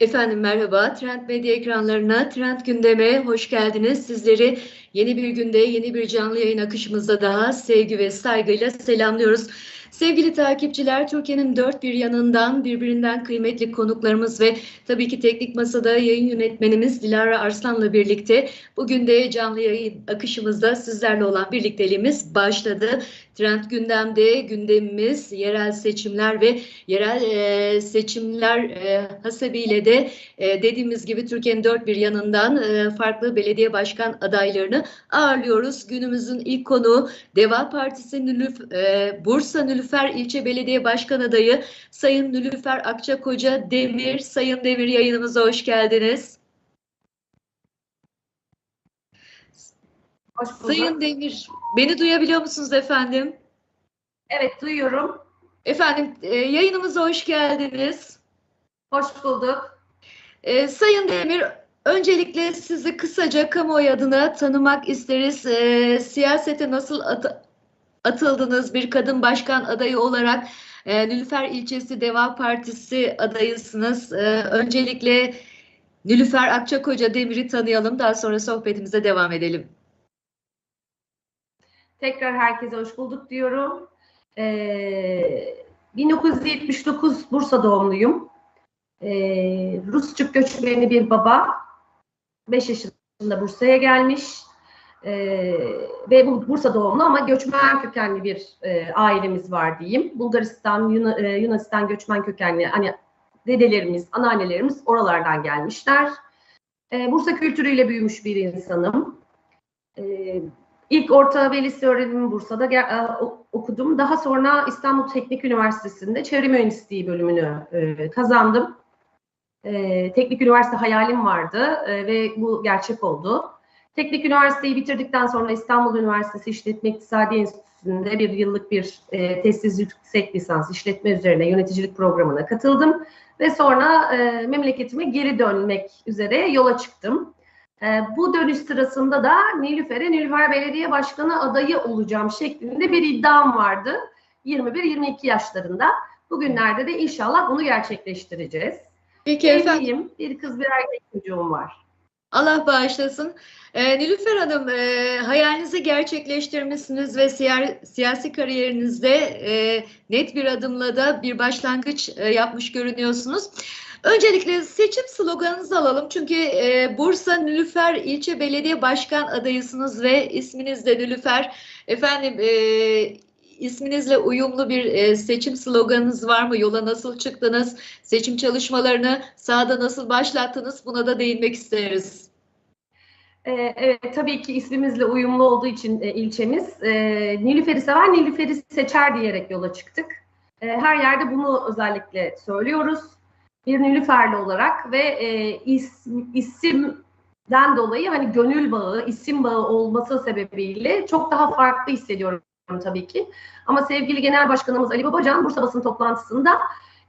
Efendim merhaba, Trend Medya ekranlarına, Trend Gündem'e hoş geldiniz. Sizleri yeni bir günde, yeni bir canlı yayın akışımızda daha sevgi ve saygıyla selamlıyoruz. Sevgili takipçiler, Türkiye'nin dört bir yanından birbirinden kıymetli konuklarımız ve tabii ki teknik masada yayın yönetmenimiz Dilara Arslan'la birlikte bugün de canlı yayın akışımızda sizlerle olan birlikteliğimiz başladı. Trend gündemde gündemimiz yerel seçimler ve yerel e, seçimler e, hasebiyle de e, dediğimiz gibi Türkiye'nin dört bir yanından e, farklı belediye başkan adaylarını ağırlıyoruz. Günümüzün ilk konuğu Deva Partisi Nülüf, e, Bursa Nülüfer İlçe Belediye Başkan Adayı Sayın Nülüfer Akçakoca Demir. Sayın Demir yayınımıza hoş geldiniz. Hoş bulduk. Sayın Demir, beni duyabiliyor musunuz efendim? Evet duyuyorum. Efendim e, yayınımıza hoş geldiniz. Hoş bulduk. E, Sayın Demir, öncelikle sizi kısaca kamuoyu adına tanımak isteriz. E, siyasete nasıl at- atıldınız bir kadın başkan adayı olarak? E, Nilüfer ilçesi Deva Partisi adayısınız. E, öncelikle Nilüfer Akçakoca Demir'i tanıyalım. Daha sonra sohbetimize devam edelim. Tekrar herkese hoş bulduk diyorum. Ee, 1979 Bursa doğumluyum. Ee, Rus Türk göçmeni bir baba. 5 yaşında Bursa'ya gelmiş. Ee, ve bu Bursa doğumlu ama göçmen kökenli bir e, ailemiz var diyeyim. Bulgaristan, Yuna- e, Yunanistan göçmen kökenli hani dedelerimiz, anneannelerimiz oralardan gelmişler. Ee, Bursa kültürüyle büyümüş bir insanım. Ee, İlk orta ve lise öğrenimimi Bursa'da e, okudum. Daha sonra İstanbul Teknik Üniversitesi'nde çevre mühendisliği bölümünü e, kazandım. E, teknik üniversite hayalim vardı e, ve bu gerçek oldu. Teknik üniversiteyi bitirdikten sonra İstanbul Üniversitesi İşletme İktisadi Enstitüsü'nde bir yıllık bir e, testsiz yüksek lisans işletme üzerine yöneticilik programına katıldım. Ve sonra e, memleketime geri dönmek üzere yola çıktım. E, bu dönüş sırasında da Nilüfer'e Nilüfer Belediye Başkanı adayı olacağım şeklinde bir iddiam vardı. 21-22 yaşlarında. Bugünlerde de inşallah bunu gerçekleştireceğiz. Peki efendim. Evliyim. Bir kız bir erkek çocuğum var. Allah bağışlasın. Ee, Nilüfer Hanım, e, hayalinizi gerçekleştirmişsiniz ve siya- siyasi kariyerinizde e, net bir adımla da bir başlangıç e, yapmış görünüyorsunuz. Öncelikle seçim sloganınızı alalım. Çünkü e, Bursa Nilüfer İlçe Belediye Başkan adayısınız ve isminiz de Nilüfer. Efendim, e, isminizle uyumlu bir e, seçim sloganınız var mı? Yola nasıl çıktınız? Seçim çalışmalarını sahada nasıl başlattınız? Buna da değinmek isteriz. Ee, evet tabii ki ismimizle uyumlu olduğu için e, ilçemiz e, Nilüfer'i sever, Nilüfer'i seçer diyerek yola çıktık. E, her yerde bunu özellikle söylüyoruz. Bir Nilüferli olarak ve e, isim, isimden dolayı hani gönül bağı, isim bağı olması sebebiyle çok daha farklı hissediyorum tabii ki. Ama sevgili Genel Başkanımız Ali Babacan Bursa basın toplantısında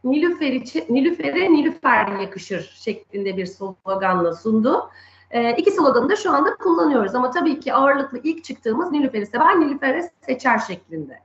Nilüfer için, Nilüfer'e Nilüfer yakışır şeklinde bir sloganla sundu. E, iki sloganı da şu anda kullanıyoruz ama tabii ki ağırlıklı ilk çıktığımız Nilüfer'i sever, Nilüfer'i seçer şeklinde.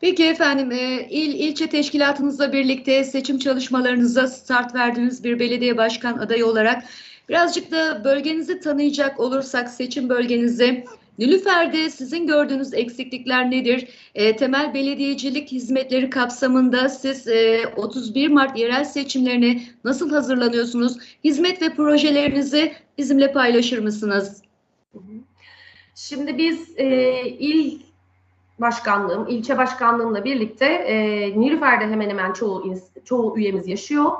Peki efendim, e, il ilçe teşkilatınızla birlikte seçim çalışmalarınıza start verdiğiniz bir belediye başkan adayı olarak birazcık da bölgenizi tanıyacak olursak seçim bölgenizi Nilüfer'de sizin gördüğünüz eksiklikler nedir? E, temel belediyecilik hizmetleri kapsamında siz e, 31 Mart yerel seçimlerine nasıl hazırlanıyorsunuz? Hizmet ve projelerinizi bizimle paylaşır mısınız? Şimdi biz e, il başkanlığım, ilçe başkanlığımla birlikte e, Nilüfer'de hemen hemen çoğu çoğu üyemiz yaşıyor.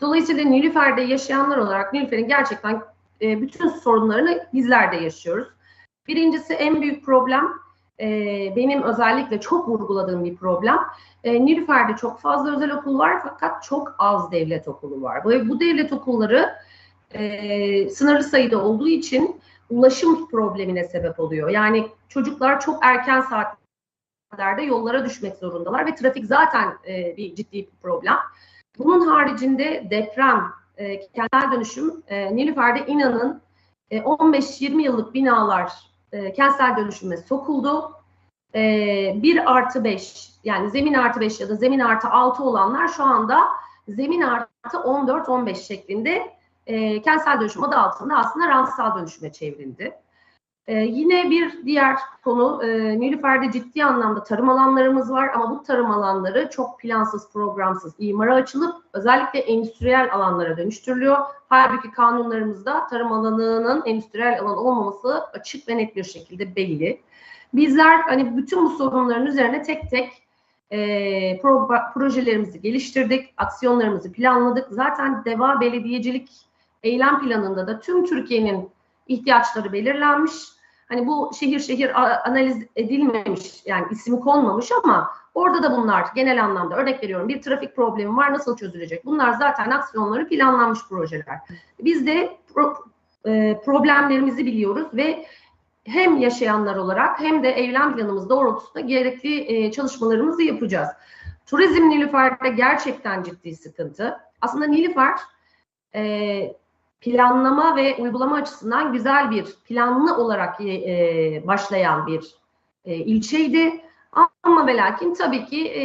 Dolayısıyla Nilüfer'de yaşayanlar olarak Nilüfer'in gerçekten e, bütün sorunlarını bizler de yaşıyoruz. Birincisi en büyük problem e, benim özellikle çok vurguladığım bir problem. E, Nilüfer'de çok fazla özel okul var fakat çok az devlet okulu var. Bu, bu devlet okulları e, sınırlı sayıda olduğu için ulaşım problemine sebep oluyor. Yani çocuklar çok erken saatlerde yollara düşmek zorundalar ve trafik zaten e, bir ciddi bir problem. Bunun haricinde deprem, e, kentsel dönüşüm, Nilüfer'de inanın e, 15-20 yıllık binalar e, kentsel dönüşüme sokuldu. E, 1 artı 5 yani zemin artı 5 ya da zemin artı 6 olanlar şu anda zemin artı 14-15 şeklinde e, kentsel dönüşüm adı altında aslında rantsal dönüşüme çevrildi. E, yine bir diğer konu e, Nilüfer'de ciddi anlamda tarım alanlarımız var ama bu tarım alanları çok plansız, programsız imara açılıp özellikle endüstriyel alanlara dönüştürülüyor. Halbuki kanunlarımızda tarım alanının endüstriyel alan olmaması açık ve net bir şekilde belli. Bizler hani bütün bu sorunların üzerine tek tek e, pro, projelerimizi geliştirdik, aksiyonlarımızı planladık. Zaten DEVA Belediyecilik eylem planında da tüm Türkiye'nin ihtiyaçları belirlenmiş. Hani bu şehir şehir analiz edilmemiş yani ismi konmamış ama orada da bunlar genel anlamda örnek veriyorum bir trafik problemi var nasıl çözülecek? Bunlar zaten aksiyonları planlanmış projeler. Biz de pro, e, problemlerimizi biliyoruz ve hem yaşayanlar olarak hem de eylem planımız doğrultusunda gerekli e, çalışmalarımızı yapacağız. Turizm Nilüfer'de gerçekten ciddi sıkıntı. Aslında Nilüfer e, planlama ve uygulama açısından güzel bir planlı olarak e, başlayan bir e, ilçeydi. Ama ve lakin tabii ki e,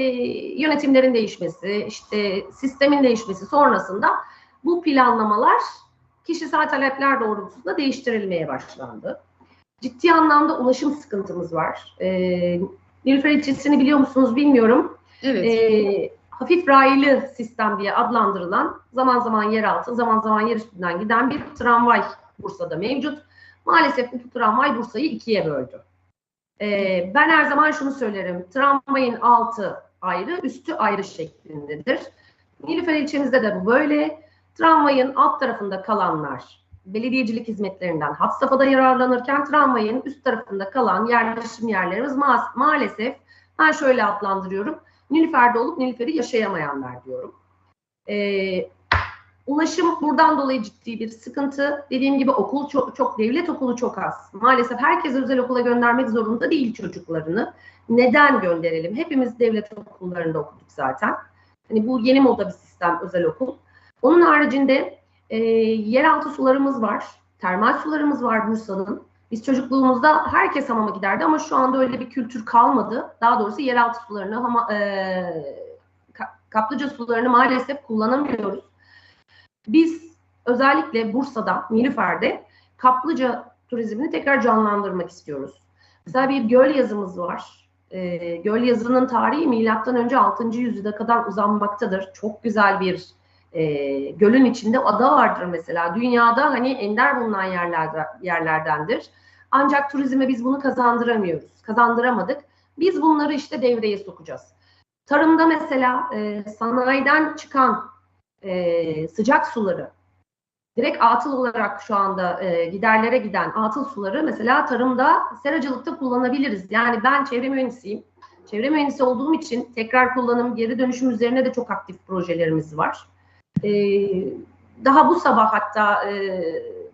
yönetimlerin değişmesi, işte sistemin değişmesi sonrasında bu planlamalar kişisel talepler doğrultusunda değiştirilmeye başlandı. Ciddi anlamda ulaşım sıkıntımız var. E, Nilüfer ilçesini biliyor musunuz bilmiyorum. Evet. E, hafif raylı sistem diye adlandırılan zaman zaman yeraltı, zaman zaman yer üstünden giden bir tramvay Bursa'da mevcut. Maalesef bu tramvay Bursa'yı ikiye böldü. Ee, ben her zaman şunu söylerim. Tramvayın altı ayrı, üstü ayrı şeklindedir. Nilüfer ilçemizde de bu böyle. Tramvayın alt tarafında kalanlar belediyecilik hizmetlerinden hat safhada yararlanırken tramvayın üst tarafında kalan yerleşim yerlerimiz ma- maalesef ben şöyle adlandırıyorum Nilüfer'de olup Nilüfer'i yaşayamayanlar diyorum. Ee, ulaşım buradan dolayı ciddi bir sıkıntı. Dediğim gibi okul çok, çok devlet okulu çok az. Maalesef herkes özel okula göndermek zorunda değil çocuklarını. Neden gönderelim? Hepimiz devlet okullarında okuduk zaten. Hani bu yeni moda bir sistem özel okul. Onun haricinde e, yeraltı sularımız var. Termal sularımız var Bursa'nın. Biz çocukluğumuzda herkes hamama giderdi ama şu anda öyle bir kültür kalmadı. Daha doğrusu yeraltı sularını, hama, e, kaplıca sularını maalesef kullanamıyoruz. Biz özellikle Bursa'da, Nilüfer'de kaplıca turizmini tekrar canlandırmak istiyoruz. Mesela bir göl yazımız var. E, göl yazının tarihi milattan önce 6. yüzyıla kadar uzanmaktadır. Çok güzel bir e, gölün içinde ada vardır mesela. Dünyada hani ender bulunan yerlerde, yerlerdendir. Ancak turizme biz bunu kazandıramıyoruz. Kazandıramadık. Biz bunları işte devreye sokacağız. Tarımda mesela e, sanayiden çıkan e, sıcak suları direkt atıl olarak şu anda e, giderlere giden atıl suları mesela tarımda seracılıkta kullanabiliriz. Yani ben çevre mühendisiyim. Çevre mühendisi olduğum için tekrar kullanım, geri dönüşüm üzerine de çok aktif projelerimiz var. E, daha bu sabah hatta e,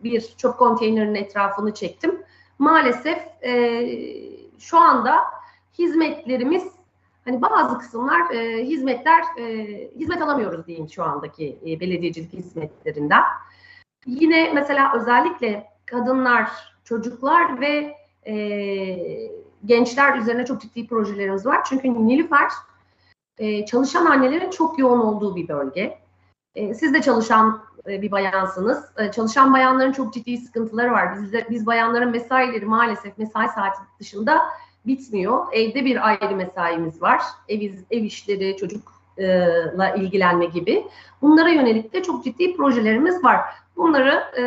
bir çöp konteynerinin etrafını çektim. Maalesef e, şu anda hizmetlerimiz hani bazı kısımlar e, hizmetler e, hizmet alamıyoruz diyeyim şu andaki e, belediyecilik hizmetlerinden. Yine mesela özellikle kadınlar, çocuklar ve e, gençler üzerine çok ciddi projelerimiz var. Çünkü Nilüfer e, çalışan annelerin çok yoğun olduğu bir bölge. E, siz de çalışan e, bir bayansınız. E, çalışan bayanların çok ciddi sıkıntıları var. Biz, de, biz bayanların mesaileri maalesef mesai saati dışında bitmiyor. Evde bir ayrı mesaimiz var. Ev, ev işleri, çocukla ilgilenme gibi. Bunlara yönelik de çok ciddi projelerimiz var. Bunları e,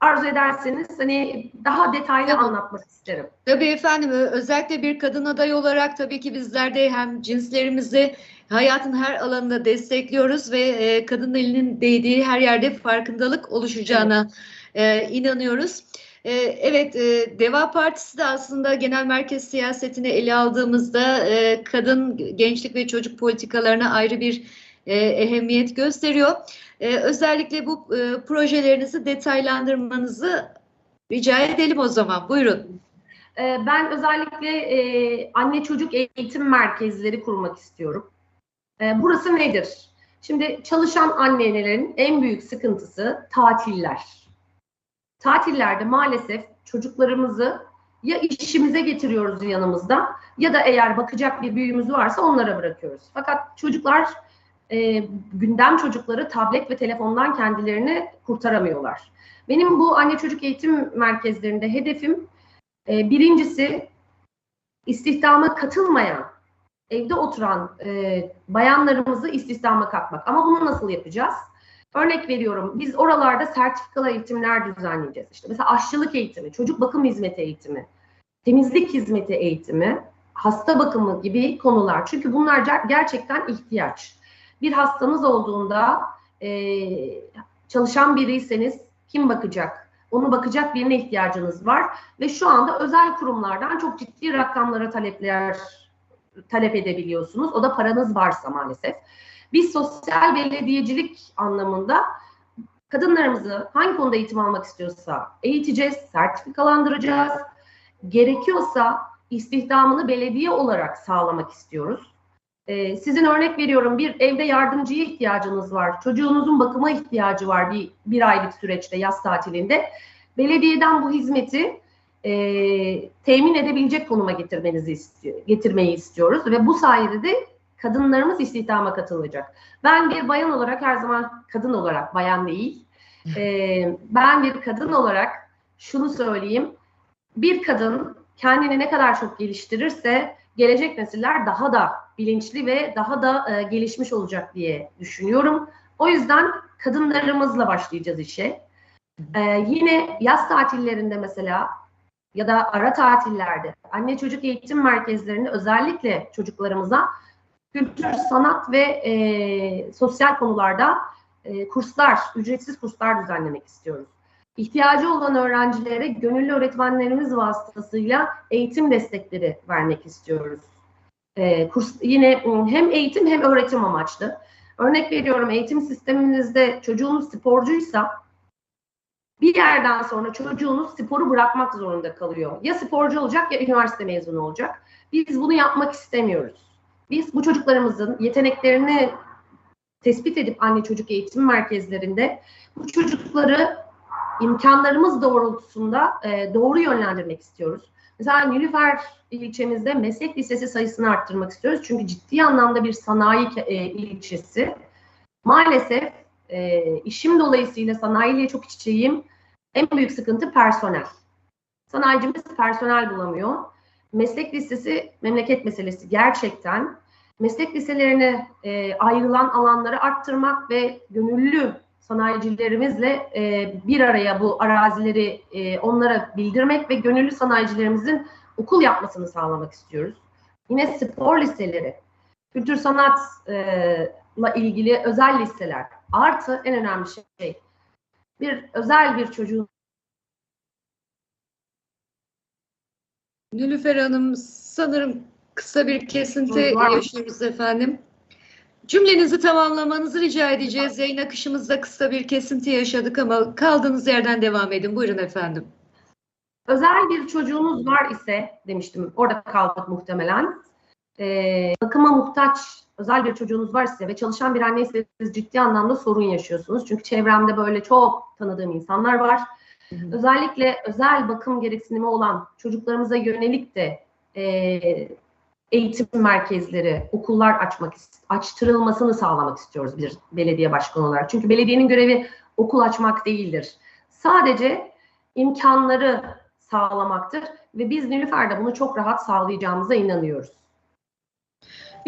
arzu ederseniz hani daha detaylı Tabii. anlatmak isterim. Tabii efendim özellikle bir kadın aday olarak tabii ki bizler de hem cinslerimizi hayatın her alanında destekliyoruz ve e, kadın elinin değdiği her yerde farkındalık oluşacağına e, inanıyoruz. E, evet, e, Deva Partisi de aslında genel merkez siyasetini ele aldığımızda e, kadın, gençlik ve çocuk politikalarına ayrı bir e, ehemmiyet gösteriyor. E, özellikle bu e, projelerinizi detaylandırmanızı rica edelim o zaman. Buyurun. E, ben özellikle e, anne çocuk eğitim merkezleri kurmak istiyorum. E, burası nedir? Şimdi çalışan annelerin en büyük sıkıntısı tatiller. Tatillerde maalesef çocuklarımızı ya işimize getiriyoruz yanımızda ya da eğer bakacak bir büyüğümüz varsa onlara bırakıyoruz. Fakat çocuklar e, gündem çocukları tablet ve telefondan kendilerini kurtaramıyorlar. Benim bu anne çocuk eğitim merkezlerinde hedefim e, birincisi istihdama katılmayan, evde oturan e, bayanlarımızı istihdama katmak. Ama bunu nasıl yapacağız? Örnek veriyorum, biz oralarda sertifikalı eğitimler düzenleyeceğiz. İşte mesela aşçılık eğitimi, çocuk bakım hizmeti eğitimi, temizlik hizmeti eğitimi, hasta bakımı gibi konular. Çünkü bunlar gerçekten ihtiyaç. Bir hastanız olduğunda e, çalışan biriyseniz kim bakacak? Onu bakacak birine ihtiyacınız var ve şu anda özel kurumlardan çok ciddi rakamlara talepler talep edebiliyorsunuz. O da paranız varsa maalesef. Biz sosyal belediyecilik anlamında kadınlarımızı hangi konuda eğitim almak istiyorsa eğiteceğiz, sertifikalandıracağız. Gerekiyorsa istihdamını belediye olarak sağlamak istiyoruz. Ee, sizin örnek veriyorum bir evde yardımcıya ihtiyacınız var. Çocuğunuzun bakıma ihtiyacı var bir, bir aylık süreçte yaz tatilinde. Belediyeden bu hizmeti e, temin edebilecek konuma getirmenizi istiyor, getirmeyi istiyoruz ve bu sayede de kadınlarımız istihdama katılacak. Ben bir bayan olarak her zaman kadın olarak bayan değil. E, ben bir kadın olarak şunu söyleyeyim. Bir kadın kendini ne kadar çok geliştirirse gelecek nesiller daha da bilinçli ve daha da e, gelişmiş olacak diye düşünüyorum. O yüzden kadınlarımızla başlayacağız işe. E, yine yaz tatillerinde mesela ya da ara tatillerde anne çocuk eğitim merkezlerinde özellikle çocuklarımıza kültür, sanat ve e, sosyal konularda e, kurslar, ücretsiz kurslar düzenlemek istiyoruz. İhtiyacı olan öğrencilere gönüllü öğretmenlerimiz vasıtasıyla eğitim destekleri vermek istiyoruz. E, kurs yine hem eğitim hem öğretim amaçlı. Örnek veriyorum eğitim sisteminizde çocuğunuz sporcuysa bir yerden sonra çocuğunuz sporu bırakmak zorunda kalıyor. Ya sporcu olacak ya üniversite mezunu olacak. Biz bunu yapmak istemiyoruz. Biz bu çocuklarımızın yeteneklerini tespit edip anne çocuk eğitim merkezlerinde bu çocukları imkanlarımız doğrultusunda e, doğru yönlendirmek istiyoruz. Mesela Nilüfer ilçemizde meslek lisesi sayısını arttırmak istiyoruz. Çünkü ciddi anlamda bir sanayi e, ilçesi. Maalesef e, işim dolayısıyla sanayiyle çok iç içeyim. En büyük sıkıntı personel. Sanayicimiz personel bulamıyor. Meslek lisesi memleket meselesi gerçekten. Meslek liselerine e, ayrılan alanları arttırmak ve gönüllü sanayicilerimizle e, bir araya bu arazileri e, onlara bildirmek ve gönüllü sanayicilerimizin okul yapmasını sağlamak istiyoruz. Yine spor liseleri, kültür sanatla e, ilgili özel liseler artı en önemli şey bir özel bir çocuğun Nülüfer Hanım sanırım kısa bir kesinti yaşıyoruz efendim. Cümlenizi tamamlamanızı rica edeceğiz. Yayın akışımızda kısa bir kesinti yaşadık ama kaldığınız yerden devam edin. Buyurun efendim. Özel bir çocuğunuz var ise demiştim. Orada kaldık muhtemelen. Ee, bakıma muhtaç özel bir çocuğunuz var ise ve çalışan bir anneyseniz ciddi anlamda sorun yaşıyorsunuz. Çünkü çevremde böyle çok tanıdığım insanlar var. Hı hı. Özellikle özel bakım gereksinimi olan çocuklarımıza yönelik de e, eğitim merkezleri, okullar açmak açtırılmasını sağlamak istiyoruz bir belediye başkanı olarak. Çünkü belediyenin görevi okul açmak değildir. Sadece imkanları sağlamaktır ve biz Nilüfer'de bunu çok rahat sağlayacağımıza inanıyoruz.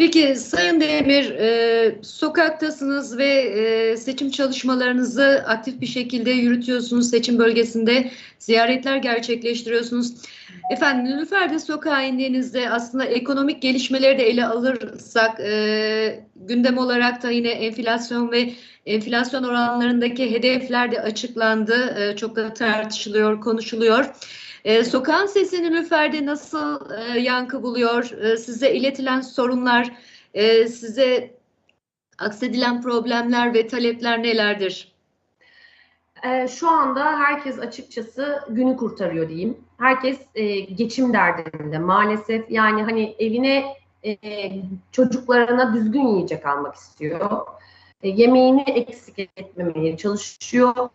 Peki Sayın Demir, e, sokaktasınız ve e, seçim çalışmalarınızı aktif bir şekilde yürütüyorsunuz. Seçim bölgesinde ziyaretler gerçekleştiriyorsunuz. Efendim Nilüfer'de sokağa indiğinizde aslında ekonomik gelişmeleri de ele alırsak e, gündem olarak da yine enflasyon ve enflasyon oranlarındaki hedefler de açıklandı. E, çok da tartışılıyor, konuşuluyor. E, sokağın sesi Nilüfer'de nasıl e, yankı buluyor? E, size iletilen sorunlar, e, size aksedilen problemler ve talepler nelerdir? E, şu anda herkes açıkçası günü kurtarıyor diyeyim. Herkes e, geçim derdinde maalesef. Yani hani evine e, çocuklarına düzgün yiyecek almak istiyor. E, yemeğini eksik etmemeye çalışıyor.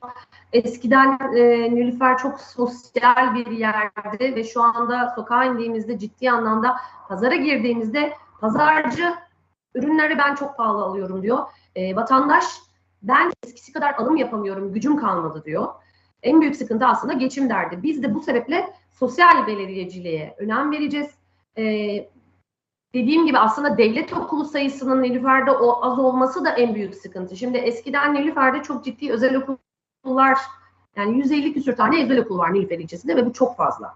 Eskiden e, Nilüfer çok sosyal bir yerde ve şu anda sokağa indiğimizde ciddi anlamda pazara girdiğimizde pazarcı ürünleri ben çok pahalı alıyorum diyor. E, vatandaş ben eskisi kadar alım yapamıyorum, gücüm kalmadı diyor. En büyük sıkıntı aslında geçim derdi. Biz de bu sebeple sosyal belediyeciliğe önem vereceğiz. E, dediğim gibi aslında devlet okulu sayısının Nilüfer'de o az olması da en büyük sıkıntı. Şimdi eskiden Nilüfer'de çok ciddi özel okullar yani 150 küsür tane özel okul var Nilüfer ilçesinde ve bu çok fazla.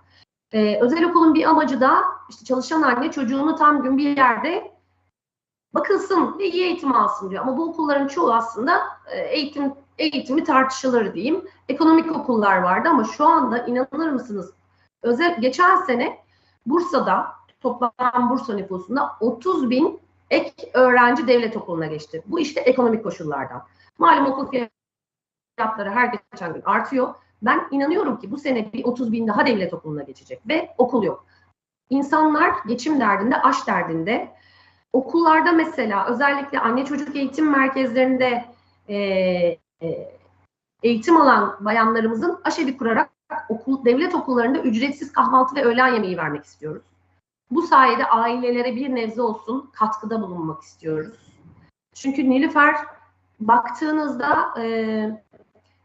Ee, özel okulun bir amacı da işte çalışan anne çocuğunu tam gün bir yerde bakılsın ve iyi eğitim alsın diyor. Ama bu okulların çoğu aslında e, eğitim eğitimi tartışılır diyeyim. Ekonomik okullar vardı ama şu anda inanır mısınız? Özel geçen sene Bursa'da toplam Bursa nüfusunda 30 bin ek öğrenci devlet okuluna geçti. Bu işte ekonomik koşullardan. Malum okul fiyatları her geçen gün artıyor. Ben inanıyorum ki bu sene bir 30 bin daha devlet okuluna geçecek ve okul yok. İnsanlar geçim derdinde, aş derdinde. Okullarda mesela özellikle anne çocuk eğitim merkezlerinde e, e, eğitim alan bayanlarımızın aşevi kurarak okul, devlet okullarında ücretsiz kahvaltı ve öğlen yemeği vermek istiyoruz. Bu sayede ailelere bir nebze olsun katkıda bulunmak istiyoruz. Çünkü Nilüfer baktığınızda e,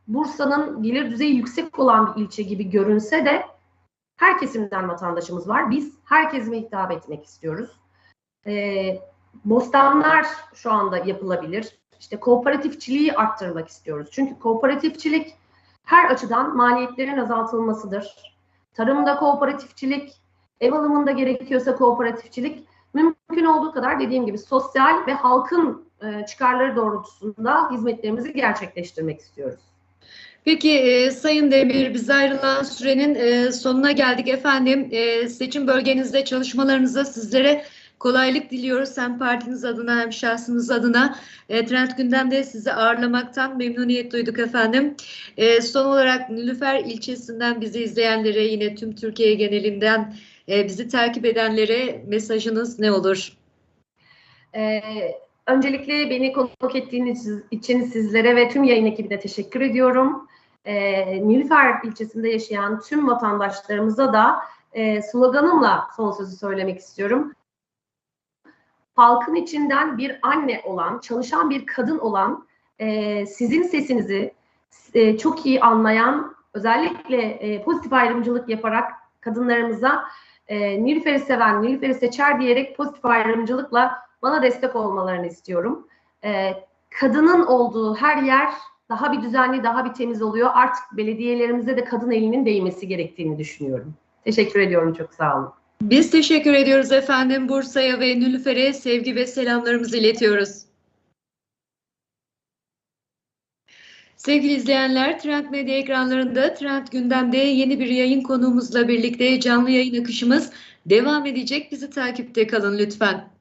Bursa'nın gelir düzeyi yüksek olan bir ilçe gibi görünse de her kesimden vatandaşımız var. Biz her kesime hitap etmek istiyoruz. E, bostanlar şu anda yapılabilir. İşte kooperatifçiliği arttırmak istiyoruz. Çünkü kooperatifçilik her açıdan maliyetlerin azaltılmasıdır. Tarımda kooperatifçilik, ev alımında gerekiyorsa kooperatifçilik, mümkün olduğu kadar dediğim gibi sosyal ve halkın e, çıkarları doğrultusunda hizmetlerimizi gerçekleştirmek istiyoruz. Peki e, Sayın Demir biz ayrılan sürenin e, sonuna geldik efendim. E, seçim bölgenizde çalışmalarınızda sizlere kolaylık diliyoruz. Hem partiniz adına hem şahsınız adına. E, Trend Gündem'de sizi ağırlamaktan memnuniyet duyduk efendim. E, son olarak Nilüfer ilçesinden bizi izleyenlere yine tüm Türkiye genelinden e, bizi takip edenlere mesajınız ne olur? Ee, öncelikle beni konuk ettiğiniz için sizlere ve tüm yayın ekibine teşekkür ediyorum. Ee, Nilüfer ilçesinde yaşayan tüm vatandaşlarımıza da e, sloganımla son sözü söylemek istiyorum. Halkın içinden bir anne olan, çalışan bir kadın olan, e, sizin sesinizi e, çok iyi anlayan, özellikle e, pozitif ayrımcılık yaparak kadınlarımıza e, Nilüfer'i seven, Nilüfer'i seçer diyerek pozitif ayrımcılıkla bana destek olmalarını istiyorum. E, kadının olduğu her yer daha bir düzenli, daha bir temiz oluyor. Artık belediyelerimize de kadın elinin değmesi gerektiğini düşünüyorum. Teşekkür ediyorum, çok sağ olun. Biz teşekkür ediyoruz efendim. Bursa'ya ve Nilüfer'e sevgi ve selamlarımızı iletiyoruz. Sevgili izleyenler, Trend Medya ekranlarında Trend Gündem'de yeni bir yayın konuğumuzla birlikte canlı yayın akışımız devam edecek. Bizi takipte kalın lütfen.